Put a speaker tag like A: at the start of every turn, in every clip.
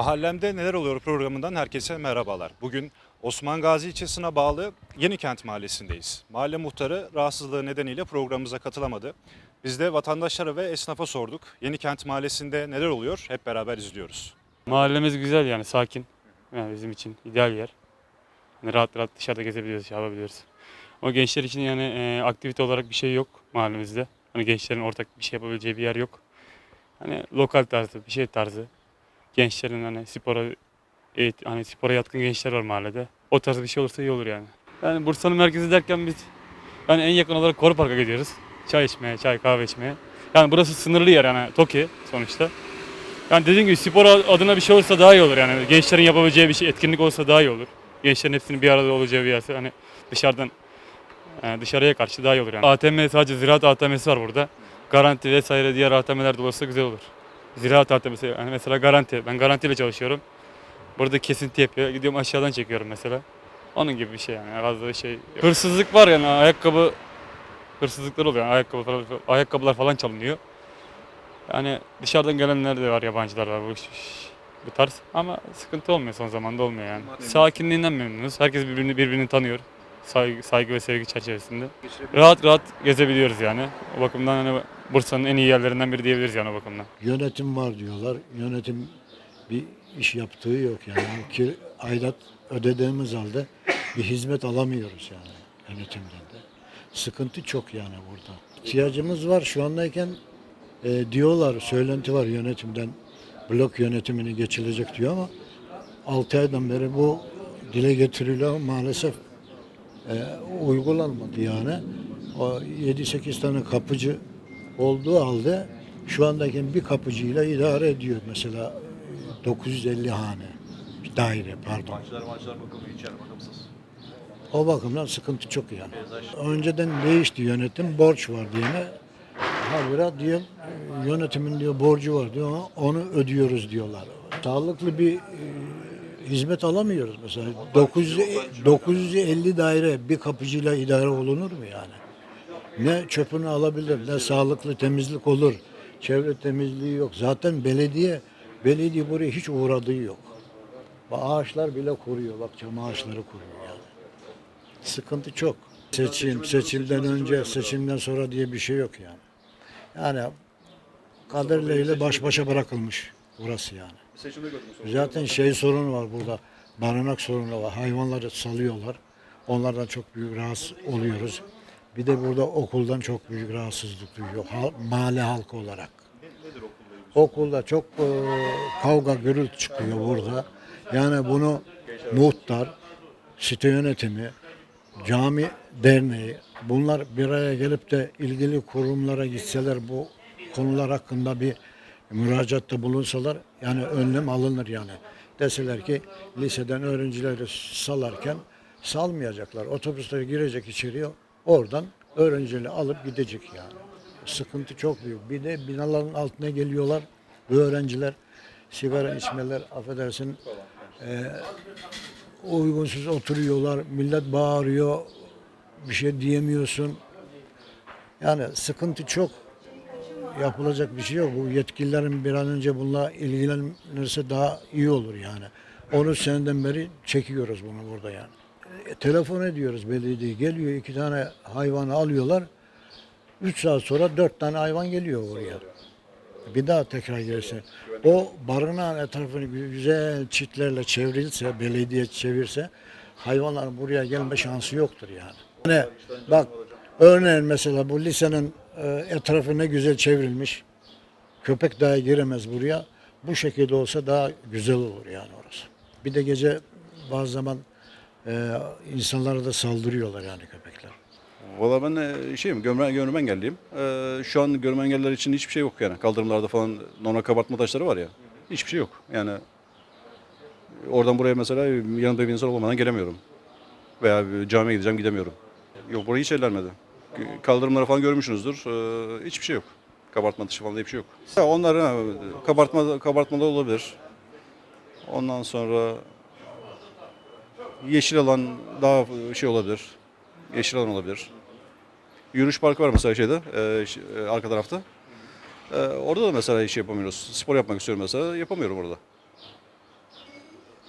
A: Mahallemde Neler Oluyor programından herkese merhabalar. Bugün Osman Gazi ilçesine bağlı Yenikent mahallesindeyiz. Mahalle muhtarı rahatsızlığı nedeniyle programımıza katılamadı. Biz de vatandaşlara ve esnafa sorduk. Yenikent mahallesinde neler oluyor hep beraber izliyoruz.
B: Mahallemiz güzel yani sakin. Yani bizim için ideal yer. Hani rahat rahat dışarıda gezebiliyoruz, şey yapabiliyoruz. Ama gençler için yani e, aktivite olarak bir şey yok mahallemizde. Hani gençlerin ortak bir şey yapabileceği bir yer yok. Hani lokal tarzı, bir şey tarzı. Gençlerin hani spora eğit- hani spora yatkın gençler var mahallede. O tarz bir şey olursa iyi olur yani. Yani Bursa'nın merkezi derken biz yani en yakın olarak Koru Park'a gidiyoruz. Çay içmeye, çay kahve içmeye. Yani burası sınırlı yer yani TOKİ sonuçta. Yani dediğim gibi spor adına bir şey olursa daha iyi olur yani. Gençlerin yapabileceği bir şey, etkinlik olsa daha iyi olur. Gençlerin hepsinin bir arada olacağı bir yerse hani dışarıdan e, dışarıya karşı daha iyi olur yani. ATM sadece ziraat ATM'si var burada. Garanti vesaire diğer ATM'ler de olsa güzel olur. Ziraat ATM'si yani mesela garanti. Ben garantiyle çalışıyorum. Burada kesinti yapıyor. Gidiyorum aşağıdan çekiyorum mesela. Onun gibi bir şey yani. Fazla bir şey. Hırsızlık var yani ayakkabı hırsızlıklar oluyor. Yani ayakkabı falan, ayakkabılar falan çalınıyor. Yani dışarıdan gelenler de var, yabancılar var bu, bu tarz. Ama sıkıntı olmuyor son zamanda olmuyor yani. Sakinliğinden memnunuz. Herkes birbirini birbirini tanıyor. Saygı, saygı ve sevgi çerçevesinde. Rahat rahat gezebiliyoruz yani. O bakımdan hani Bursa'nın en iyi yerlerinden biri diyebiliriz yani o bakımdan.
C: Yönetim var diyorlar. Yönetim bir iş yaptığı yok yani. Ki aidat ödediğimiz halde bir hizmet alamıyoruz yani yönetimden de. Sıkıntı çok yani burada. İhtiyacımız var şu andayken e, diyorlar, söylenti var yönetimden blok yönetimini geçilecek diyor ama 6 aydan beri bu dile getiriliyor maalesef e, uygulanmadı yani. O 7-8 tane kapıcı olduğu halde şu andaki bir kapıcıyla idare ediyor mesela e, 950 hane bir daire pardon.
D: Maçlar maçlar bakımı içer bakımsız.
C: O bakımdan sıkıntı çok yani. Önceden değişti yönetim borç var diye mi? Habire diyor e, yönetimin diyor borcu var diyor ama onu ödüyoruz diyorlar. Sağlıklı bir e, hizmet alamıyoruz mesela. 900, 950 daire bir kapıcıyla idare olunur mu yani? Ne çöpünü alabilir, ne sağlıklı temizlik olur. Çevre temizliği yok. Zaten belediye, belediye buraya hiç uğradığı yok. Ağaçlar bile kuruyor. Bak çam ağaçları kuruyor yani. Sıkıntı çok. Seçim, seçimden önce, seçimden sonra diye bir şey yok yani. Yani kaderleriyle baş başa bırakılmış burası yani.
D: Seçimde gördünüz.
C: Zaten şey sorunu var burada. Barınak sorunu var. Hayvanları salıyorlar. Onlardan çok büyük rahatsız oluyoruz. Bir de burada okuldan çok büyük rahatsızlık duyuyor. Hal- mahalle halkı olarak. Okulda çok e, kavga gürültü çıkıyor burada. Yani bunu muhtar, site yönetimi, cami derneği bunlar bir araya gelip de ilgili kurumlara gitseler bu konular hakkında bir müracaatta bulunsalar yani önlem alınır yani. Deseler ki liseden öğrencileri salarken salmayacaklar. Otobüsler girecek içeriye oradan öğrencileri alıp gidecek yani. Sıkıntı çok büyük. Bir de binaların altına geliyorlar bu öğrenciler sigara içmeler affedersin uygunsuz oturuyorlar. Millet bağırıyor. Bir şey diyemiyorsun. Yani sıkıntı çok. Yapılacak bir şey yok. Bu yetkililerin bir an önce bununla ilgilenirse daha iyi olur yani. 13 seneden beri çekiyoruz bunu burada yani. E, telefon ediyoruz belediye. Geliyor iki tane hayvanı alıyorlar. 3 saat sonra 4 tane hayvan geliyor oraya. Bir daha tekrar gelirse. O barınağın etrafını güzel çitlerle çevrilse, belediye çevirse hayvanların buraya gelme şansı yoktur yani. Yani bak örneğin mesela bu lisenin etrafı ne güzel çevrilmiş. Köpek dahi giremez buraya. Bu şekilde olsa daha güzel olur yani orası. Bir de gece bazı zaman e, insanlara da saldırıyorlar yani köpekler.
D: Valla ben e, şeyim görme, görme engelliyim. Ee, şu an görme engelliler için hiçbir şey yok yani. Kaldırımlarda falan normal kabartma taşları var ya. Hiçbir şey yok. Yani oradan buraya mesela yanımda bir insan olmadan gelemiyorum. Veya bir camiye gideceğim gidemiyorum. Yok burayı hiç ellenmedi. Kaldırımları falan görmüşsünüzdür. Ee, hiçbir şey yok. Kabartma taşı falan diye bir şey yok. Ya onlar ha, kabartma kabartmalı olabilir. Ondan sonra yeşil alan daha şey olabilir. Yeşil alan olabilir. Yürüyüş parkı var mesela şeyde, e, e, arka tarafta. E, orada da mesela iş yapamıyoruz. Spor yapmak istiyorum mesela, yapamıyorum orada.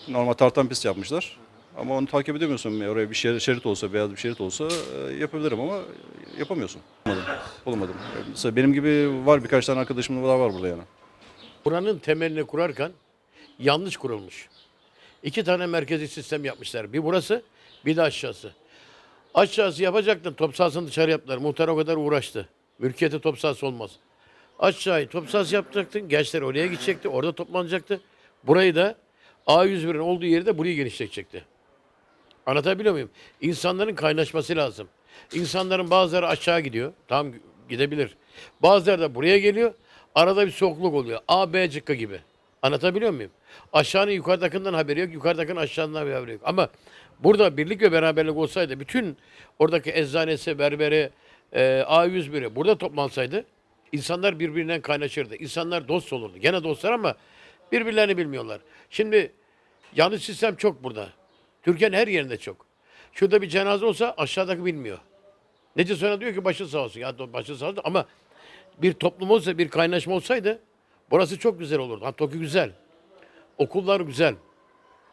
D: Normal tartan pist yapmışlar. Ama onu takip edemiyorsun. Oraya bir şerit, şerit olsa, beyaz bir şerit olsa e, yapabilirim ama yapamıyorsun. Bulamadım. Bulamadım. Mesela benim gibi var birkaç tane arkadaşım daha var burada yani.
E: Buranın temelini kurarken yanlış kurulmuş. İki tane merkezi sistem yapmışlar. Bir burası, bir de aşağısı. Aşağısı yapacaktın, top sahasını dışarı yaptılar. Muhtar o kadar uğraştı. Mülkiyete top sahası olmaz. Aşağıyı top sahası yapacaktın, gençler oraya gidecekti, orada toplanacaktı. Burayı da A101'in olduğu yeri de burayı genişletecekti. Anlatabiliyor muyum? İnsanların kaynaşması lazım. İnsanların bazıları aşağı gidiyor. Tam gidebilir. Bazıları da buraya geliyor. Arada bir soğukluk oluyor. A, B cıkkı gibi. Anlatabiliyor muyum? Aşağının yukarıdakinden haberi yok. Yukarıdakinin aşağından bir haberi yok. Ama burada birlik ve beraberlik olsaydı bütün oradaki eczanesi, berberi, e, A101'i burada toplansaydı insanlar birbirinden kaynaşırdı. İnsanlar dost olurdu. Gene dostlar ama birbirlerini bilmiyorlar. Şimdi yanlış sistem çok burada. Türkiye'nin her yerinde çok. Şurada bir cenaze olsa aşağıdaki bilmiyor. Nece sonra diyor ki başı sağ olsun. Ya başı sağ olsun ama bir toplum olsa, bir kaynaşma olsaydı burası çok güzel olurdu. Ha Tokyo güzel. Okullar güzel.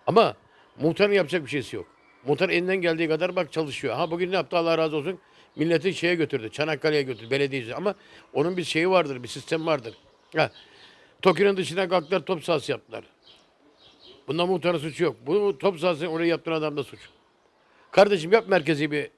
E: Ama muhtarın yapacak bir şeysi yok. Muhtar elinden geldiği kadar bak çalışıyor. Ha bugün ne yaptı Allah razı olsun. Milleti şeye götürdü. Çanakkale'ye götürdü. Belediyeci. Ama onun bir şeyi vardır. Bir sistem vardır. Ha. Tokyo'nun dışına kalktılar top sahası yaptılar. Bunda muhtarın suçu yok. Bu top sahasını oraya yaptıran adam da suç. Kardeşim yap merkezi bir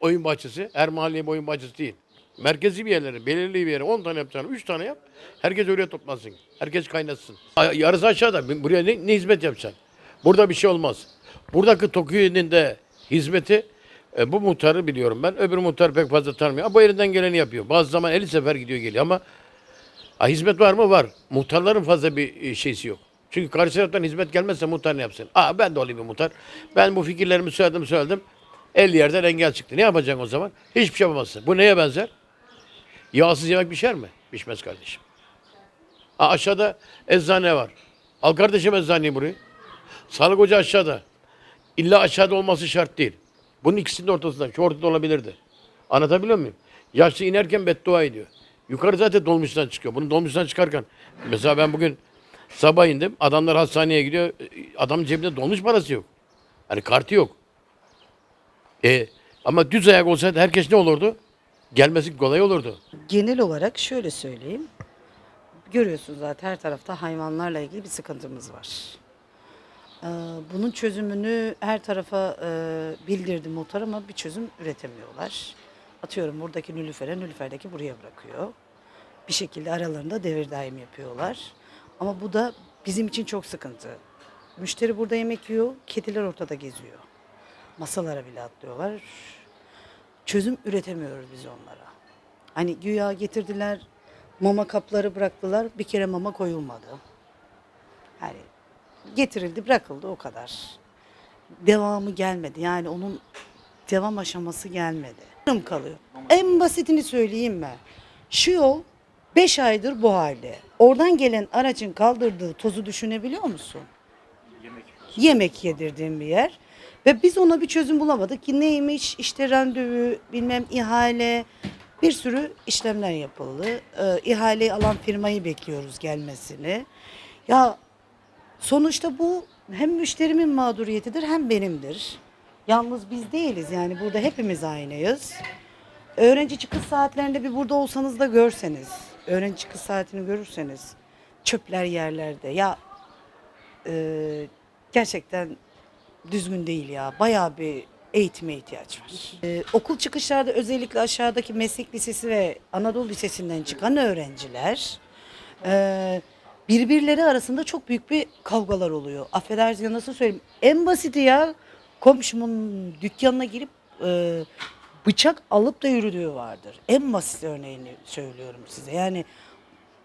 E: oyun bahçesi. Her mahalleye bir oyun bahçesi değil. Merkezi bir yerlere, belirli bir yere 10 tane yapacaksın, 3 tane yap. Herkes oraya toplansın. Herkes kaynatsın. Yarısı aşağıda. Buraya ne, ne hizmet yapacaksın? Burada bir şey olmaz. Buradaki Tokyo'nun de hizmeti e, bu muhtarı biliyorum ben. Öbür muhtar pek fazla tanımıyor. Bu elinden geleni yapıyor. Bazı zaman 50 sefer gidiyor geliyor ama ha, hizmet var mı? Var. Muhtarların fazla bir e, şeysi yok. Çünkü karşı taraftan hizmet gelmezse muhtar ne yapsın? Aa ben de olayım bir muhtar. Ben bu fikirlerimi söyledim söyledim. 50 yerden engel çıktı. Ne yapacaksın o zaman? Hiçbir şey yapamazsın. Bu neye benzer? Yağsız yemek pişer mi? Pişmez kardeşim. Ha, aşağıda eczane var. Al kardeşim eczaneyi burayı. Sağlık ocağı aşağıda. İlla aşağıda olması şart değil. Bunun ikisinin ortasında. Şu ortada olabilirdi. Anlatabiliyor muyum? Yaşlı inerken beddua ediyor. Yukarı zaten dolmuştan çıkıyor. Bunu dolmuştan çıkarken. Mesela ben bugün sabah indim. Adamlar hastaneye gidiyor. Adamın cebinde dolmuş parası yok. Hani kartı yok. E, ama düz ayak olsaydı herkes ne olurdu? Gelmesi kolay olurdu.
F: Genel olarak şöyle söyleyeyim. Görüyorsunuz zaten her tarafta hayvanlarla ilgili bir sıkıntımız var. Ee, Bunun çözümünü her tarafa e, bildirdi muhtar ama bir çözüm üretemiyorlar. Atıyorum buradaki Nülüfer'e, Nülüfer'deki buraya bırakıyor. Bir şekilde aralarında devir daim yapıyorlar. Ama bu da bizim için çok sıkıntı. Müşteri burada yemek yiyor, kediler ortada geziyor. Masalara bile atlıyorlar. Çözüm üretemiyoruz biz onlara. Hani güya getirdiler, mama kapları bıraktılar, bir kere mama koyulmadı. Yani getirildi, bırakıldı o kadar. Devamı gelmedi. Yani onun devam aşaması gelmedi. Kalıyor. En basitini söyleyeyim mi? Şu yol 5 aydır bu halde. Oradan gelen aracın kaldırdığı tozu düşünebiliyor musun? yemek yedirdiğim bir yer. Ve biz ona bir çözüm bulamadık ki neymiş işte randevu bilmem ihale bir sürü işlemler yapıldı. Ee, ihaleyi alan firmayı bekliyoruz gelmesini. Ya sonuçta bu hem müşterimin mağduriyetidir hem benimdir. Yalnız biz değiliz yani burada hepimiz aynıyız. Öğrenci çıkış saatlerinde bir burada olsanız da görseniz, öğrenci çıkış saatini görürseniz çöpler yerlerde. Ya e, gerçekten düzgün değil ya. Bayağı bir eğitime ihtiyaç var. Ee, okul çıkışlarda özellikle aşağıdaki meslek lisesi ve Anadolu Lisesi'nden çıkan öğrenciler e, birbirleri arasında çok büyük bir kavgalar oluyor. Affedersiniz nasıl söyleyeyim? En basiti ya komşumun dükkanına girip e, bıçak alıp da yürüdüğü vardır. En basit örneğini söylüyorum size. Yani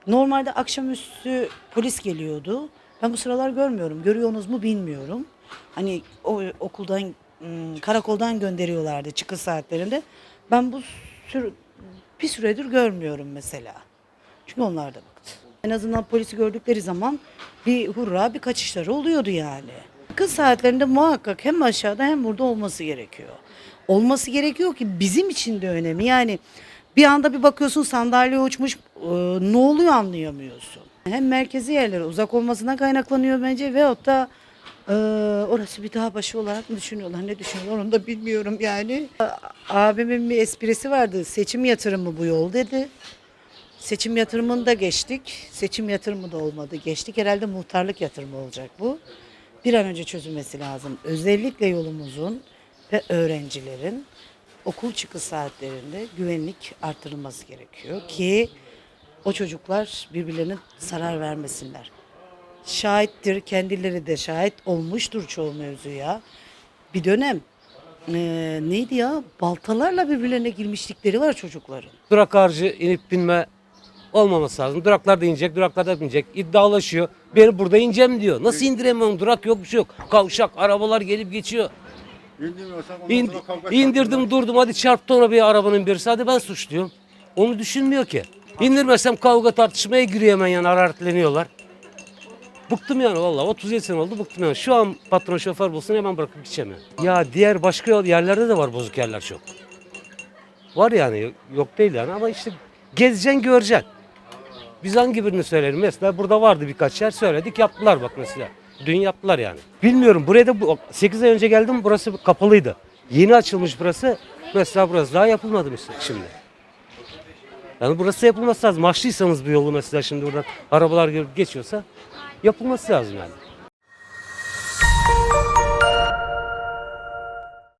F: Normalde akşamüstü polis geliyordu. Ben bu sıralar görmüyorum. Görüyorsunuz mu bilmiyorum. Hani o okuldan, ım, karakoldan gönderiyorlardı çıkış saatlerinde. Ben bu sür bir süredir görmüyorum mesela. Çünkü onlar da baktı. En azından polisi gördükleri zaman bir hurra bir kaçışları oluyordu yani. Kız saatlerinde muhakkak hem aşağıda hem burada olması gerekiyor. Olması gerekiyor ki bizim için de önemli. Yani bir anda bir bakıyorsun sandalye uçmuş e, ne oluyor anlayamıyorsun. Hem merkezi yerlere uzak olmasından kaynaklanıyor bence veyahut da Ee, orası bir daha başı olarak mı düşünüyorlar, ne düşünüyorlar onu da bilmiyorum yani. Abimin bir esprisi vardı, seçim yatırımı bu yol dedi. Seçim yatırımını da geçtik, seçim yatırımı da olmadı. Geçtik herhalde muhtarlık yatırımı olacak bu. Bir an önce çözülmesi lazım. Özellikle yolumuzun ve öğrencilerin okul çıkış saatlerinde güvenlik artırılması gerekiyor ki o çocuklar birbirlerine zarar vermesinler. Şahittir, kendileri de şahit olmuştur çoğu mevzuya. Bir dönem eee, neydi ya baltalarla birbirlerine girmişlikleri var çocukların.
G: durak harcı inip binme olmaması lazım. Duraklarda inecek, duraklarda binecek. İddialaşıyor. Beni burada ineceğim diyor. Nasıl indiremiyorum? Durak yok bir şey yok. Kavşak, arabalar gelip geçiyor. İn, indirdim durdum hadi çarptı ona bir arabanın birisi. Hadi ben suçluyum. Onu düşünmüyor ki. İndirmezsem kavga tartışmaya giriyor hemen yani hararetleniyorlar. Bıktım yani valla 37 sene oldu bıktım yani. Şu an patron şoför bulsun hemen bırakıp gideceğim yani. Ya diğer başka yerlerde de var bozuk yerler çok. Var yani yok değil yani ama işte gezeceksin göreceksin. Biz hangi birini söyleyelim? Mesela burada vardı birkaç yer söyledik yaptılar bak mesela. Dün yaptılar yani. Bilmiyorum buraya da bu- 8 ay önce geldim burası kapalıydı. Yeni açılmış burası. Mesela burası daha yapılmadı mesela şimdi. Yani burası yapılması lazım. Açtıysanız bu yolu mesela şimdi buradan arabalar geçiyorsa yapılması lazım yani.